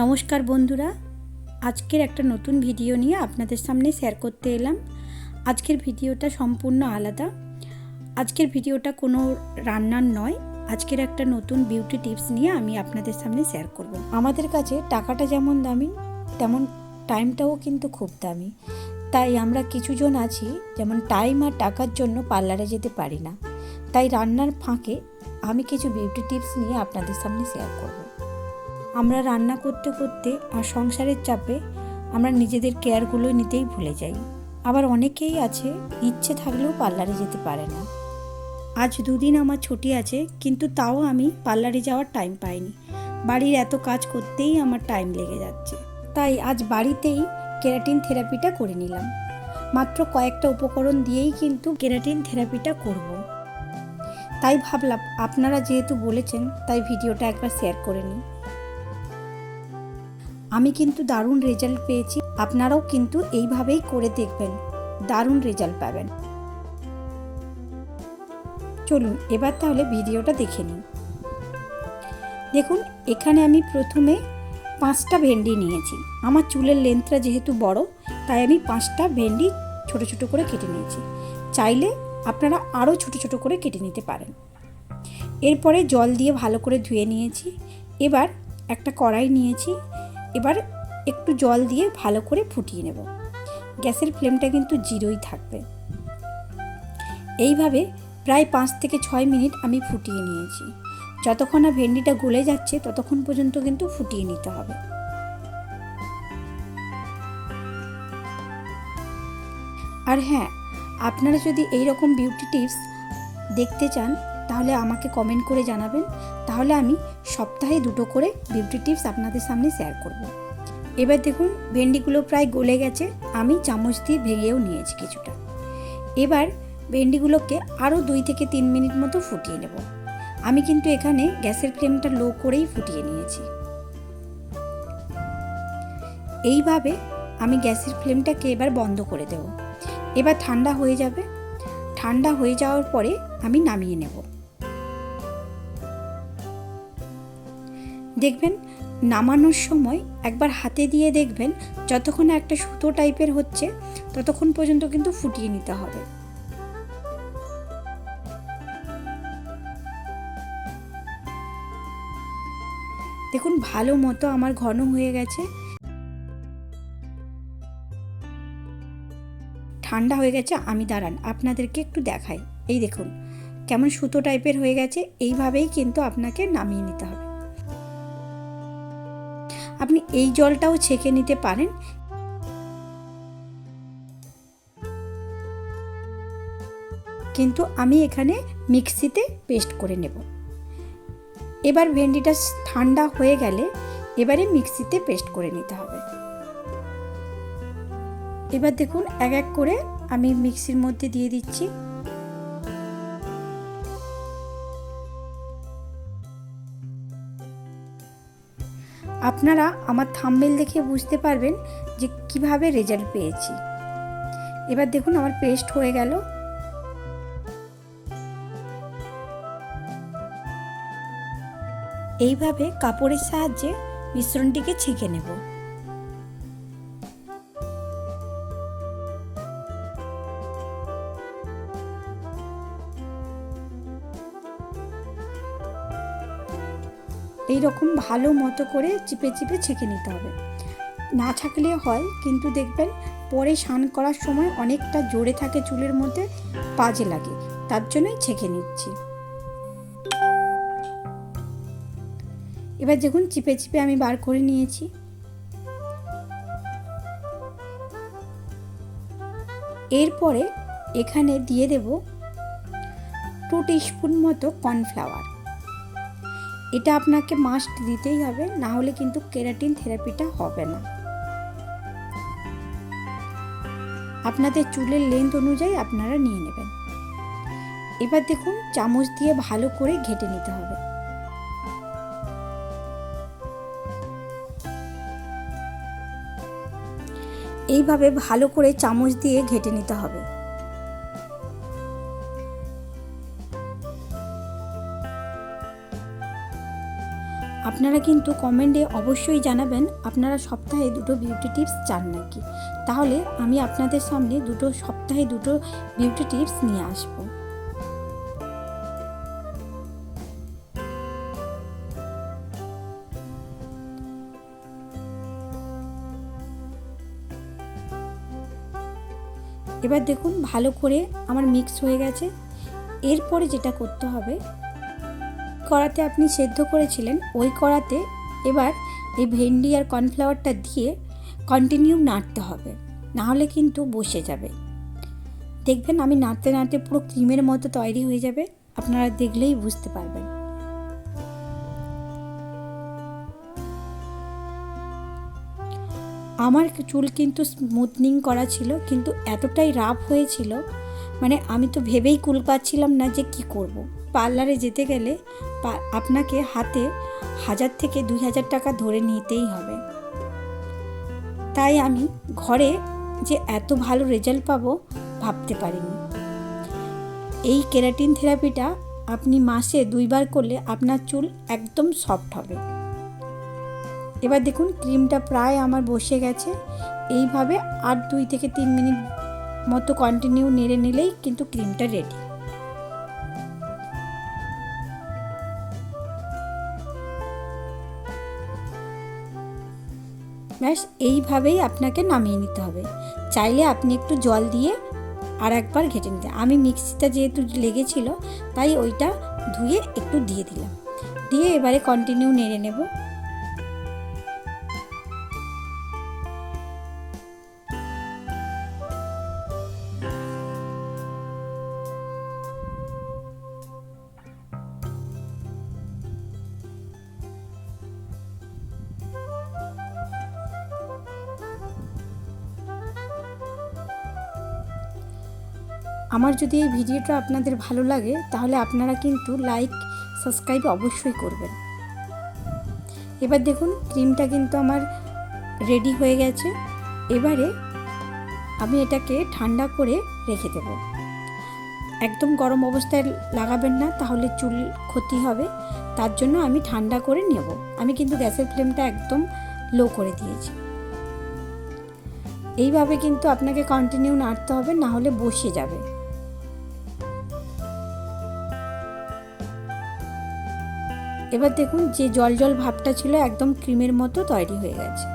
নমস্কার বন্ধুরা, আজকের একটা নতুন ভিডিও নিয়ে আপনাদের সামনে শেয়ার করতে এলাম আজকের ভিডিওটা সম্পূর্ণ আলাদা আজকের ভিডিওটা কোনো রান্নার নয়, আজকের একটা নতুন বিউটি টিপস নিয়ে আমি আপনাদের সামনে শেয়ার করব। আমাদের কাছে টাকাটা যেমন দামি, তেমন টাইমটাও কিন্তু খুব দামি তাই আমরা কিছুজন আছি, যেমন টাইম আর টাকার জন্য পার্লারে যেতে পারি না তাই রান্নার ফাঁকে আমি কিছু বিউটি টিপস নিয়ে আপনাদের সামনে শেয়ার করব। আমরা রান্না করতে করতে আর সংসারের চাপে আমরা নিজেদের কেয়ারগুলো নিতেই ভুলে যাই। আবার অনেকেই আছে, ইচ্ছে থাকলেও পার্লারে যেতে পারে না। আজ দুদিন আমার ছুটি আছে, কিন্তু তাও আমি পার্লারে যাওয়ার টাইম পাইনি। বাড়ির এত কাজ করতেই আমার টাইম লেগে যাচ্ছে। তাই আজ বাড়িতেই কেরাটিন থেরাপিটা করে নিলাম। মাত্র কয়েকটা উপকরণ দিয়েই কিন্তু কেরাটিন থেরাপিটা করব। তাই ভাবলাম, আপনারা যেহেতু বলেছেন, তাই ভিডিওটা একবার শেয়ার করে নিই। আমি কিন্তু দারুণ রেজাল্ট পেয়েছি, আপনারাও কিন্তু এইভাবেই করে দেখবেন। দারুণ রেজাল্ট পাবেন। চলুন, এবার তাহলে ভিডিওটা দেখে নিন দেখুন, এখানে আমি প্রথমে পাঁচটা ভেন্ডি নিয়েছি। আমার চুলের লেন্থটা যেহেতু বড়, তাই আমি পাঁচটা ভেন্ডি ছোট ছোট করে কেটে নিয়েছি। চাইলে আপনারা আরও ছোট ছোট করে কেটে নিতে পারেন। এরপরে জল দিয়ে ভালো করে ধুয়ে নিয়েছি। এবার একটা কড়াই নিয়েছি। এবার একটু জল দিয়ে ভালো করে ফুটিয়ে নেব। গ্যাসের ফ্লেমটা কিন্তু জিরোই থাকবে। এইভাবে প্রায় পাঁচ থেকে ছয় মিনিট আমি ফুটিয়ে নিয়েছি। যতক্ষণ না ভেন্ডিটা গলে যাচ্ছে, ততক্ষণ পর্যন্ত কিন্তু ফুটিয়ে নিতে হবে। আর হ্যাঁ আপনারা যদি এই রকম বিউটি টিপস দেখতে চান তাহলে আমাকে কমেন্ট করে জানাবেন। তাহলে আমি সপ্তাহে দুটো করে বিউটি টিপস আপনাদের সামনে শেয়ার করব। এবার দেখুন, ভেন্ডিগুলো প্রায় গলে গেছে, আমি চামচ দিয়ে ভেঙেও নিয়েছি কিছুটা। এবার ভেন্ডিগুলোকে আরও দুই থেকে তিন মিনিট মতো ফুটিয়ে নেব। আমি কিন্তু এখানে গ্যাসের ফ্লেমটা লো করেই ফুটিয়ে নিয়েছি। এইভাবে আমি গ্যাসের ফ্লেমটাকে এবার বন্ধ করে দেব। এবার ঠান্ডা হয়ে যাবে। ঠান্ডা হয়ে যাওয়ার পরে আমি নামিয়ে নেব। দেখবেন, নামানোর সময় একবার হাতে দিয়ে দেখবেন যতক্ষণ একটা সুতো টাইপের হচ্ছে, ততক্ষণ পর্যন্ত কিন্তু ফুটিয়ে নিতে হবে। দেখুন, ভালো মতো আমার ঘন হয়ে গেছে। ঠান্ডা হয়ে গেছে, আমি দাঁড়ান, আপনাদেরকে একটু দেখাই। এই দেখুন, কেমন সুতো টাইপের হয়ে গেছে, এইভাবেই কিন্তু আপনাকে নামিয়ে নিতে হবে। আপনি এই জলটাও ছেঁকে নিতে পারেন। কিন্তু আমি এখানে মিক্সিতে পেস্ট করে নেব। এবার ভেন্ডিটা ঠান্ডা হয়ে গেলে এবারে মিক্সিতে পেস্ট করে নিতে হবে। এবার দেখুন, এক এক করে আমি মিক্সির মধ্যে দিয়ে দিচ্ছি। আপনারা আমার থাম্বেল দেখে বুঝতে পারবেন যে কীভাবে রেজাল্ট পেয়েছি। এবার দেখুন আমার পেস্ট হয়ে গেল। এইভাবে কাপড়ের সাহায্যে মিশ্রণটিকে ছেঁকে নেব। এই রকম ভালো মতো করে চিপে চিপে ছেঁকে নিতে হবে। না ছাকলে হয়, কিন্তু দেখবেন পরে স্নান করার সময় অনেকটা জোরে থাকে চুলের মধ্যে বাজে লাগে। তার জন্যই ছেঁকে নিচ্ছি। এবার দেখুন চিপে চিপে আমি বার করে নিয়েছি। এরপরে এখানে দিয়ে দেব টু টিস্পুন মতো কর্নফ্লাওয়ার। এটা আপনাকে মাস্ট দিতেই হবে, না হলে কিন্তু কেরাটিন থেরাপিটা হবে না। আপনাদের চুলের লেন্থ অনুযায়ী আপনারা নিয়ে নেবেন। এবার দেখুন, চামচ দিয়ে ভালো করে ঘেটে নিতে হবে। এইভাবে ভালো করে চামচ দিয়ে ঘেটে নিতে হবে। আপনারা কিন্তু কমেন্টে অবশ্যই জানাবেন আপনারা সপ্তাহে দুটো বিউটি টিপস চান নাকি? তাহলে আমি আপনাদের সামনে দুটো সপ্তাহে দুটো বিউটি টিপস নিয়ে আসব। এবার দেখুন ভালো করে আমার মিক্স হয়ে গেছে। এরপরে যেটা করতে হবে কড়াতে আপনি সেদ্ধ করেছিলেন, ওই কড়াতে এবার এই ভেন্ডি আর কর্নফ্লাওয়ারটা দিয়ে কন্টিনিউ নাড়তে হবে, নাহলে কিন্তু বসে যাবে দেখবেন আমি নাড়তে নাড়তে পুরো ক্রিমের মতো তৈরি হয়ে যাবে, আপনারা দেখলেই বুঝতে পারবেন আমার চুল কিন্তু স্মুথনিং করা ছিল, কিন্তু এতটাই রাফ হয়েছিল মানে আমি তো ভেবেই কুল পাচ্ছিলাম না যে কি করব। পার্লারে যেতে গেলে আপনাকে হাতে হাজার থেকে দুই হাজার টাকা ধরে নিতেই হবে। তাই আমি ঘরে যে এত ভালো রেজাল্ট পাবো ভাবতে পারিনি। এই কেরাটিন থেরাপিটা আপনি মাসে দুইবার করলে আপনার চুল একদম সফট হবে। এবার দেখুন, ক্রিমটা প্রায় আমার বসে গেছে। এইভাবে আর দুই থেকে তিন মিনিট মতো কন্টিনিউ নেড়ে নিলেই কিন্তু ক্রিমটা রেডি ব্যাস এইভাবেই আপনাকে নামিয়ে নিতে হবে। চাইলে আপনি একটু জল দিয়ে আর একবার ঘেটে নিতে। আমি মিক্সিটা যেহেতু লেগেছিল, তাই ওইটা ধুয়ে একটু দিয়ে দিলাম। দিয়ে এবারে কন্টিনিউ নেড়ে নেব। আমার যদি এই ভিডিওটা আপনাদের ভালো লাগে, তাহলে আপনারা কিন্তু লাইক সাবস্ক্রাইব অবশ্যই করবেন। এবার দেখুন ক্রিমটা কিন্তু আমার রেডি হয়ে গেছে। এবারে আমি এটাকে ঠান্ডা করে রেখে দেব। একদম গরম অবস্থায় লাগাবেন না, তাহলে চুল ক্ষতি হবে। তার জন্য আমি ঠান্ডা করে নেব। আমি কিন্তু গ্যাসের ফ্লেমটা একদম লো করে দিয়েছি। এইভাবে কিন্তু আপনাকে কন্টিনিউ নাড়তে হবে না হলে বসে যাবে। এবার দেখুন যে জল জল ভাবটা ছিল একদম ক্রিমের মতো তৈরি হয়ে গেছে।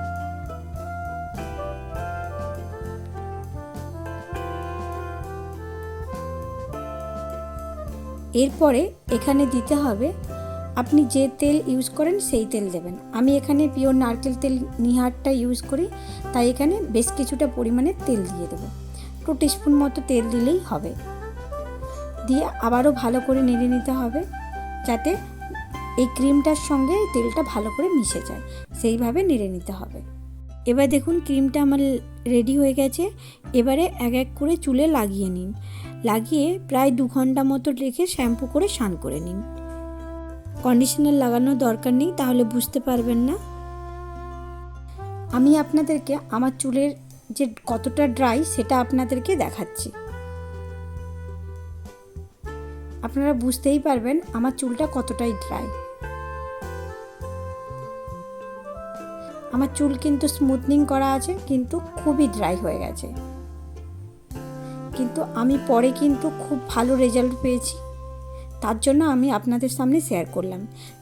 এরপরে এখানে দিতে হবে, আপনি যে তেল ইউজ করেন সেই তেল দেবেন। আমি এখানে পিওর নারকেল তেল নিহারটা ইউজ করি, তাই এখানে বেশ কিছুটা পরিমাণে তেল দিয়ে দেবো। টু টিস্পুন মতো তেল দিলেই হবে। দিয়ে আবারও ভালো করে নেড়ে নিতে হবে, যাতে এই ক্রিমটার সঙ্গে তেলটা ভালো করে মিশে যায়, সেইভাবে নেড়ে নিতে হবে। এবার দেখুন ক্রিমটা আমার রেডি হয়ে গেছে। এবারে এক এক করে চুলে লাগিয়ে নিন। লাগিয়ে প্রায় দু ঘণ্টা মতো রেখে শ্যাম্পু করে স্নান করে নিন। কন্ডিশনার লাগানোর দরকার নেই, তাহলে বুঝতে পারবেন না। আমি আপনাদেরকে আমার চুলের যে কতটা ড্রাই, সেটা আপনাদেরকে দেখাচ্ছি। আপনারা বুঝতেই পারবেন আমার চুলটা কতটাই ড্রাই। আমার চুল কিন্তু স্মুথনিং করা আছে, কিন্তু খুবই ড্রাই হয়ে গেছে। কিন্তু আমি পরে কিন্তু খুব ভালো রেজাল্ট পেয়েছি। তার জন্য আমি আপনাদের সামনে শেয়ার করলাম।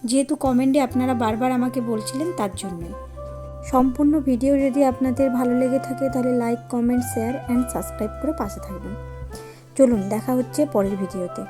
যেহেতু কমেন্টে আপনারা বারবার আমাকে বলছিলেন, তার জন্যই সম্পূর্ণ ভিডিও যদি আপনাদের ভালো লেগে থাকে, তাহলে like comment share and subscribe করে পাশে থাকবেন। চলুন, দেখা হচ্ছে পরের ভিডিওতে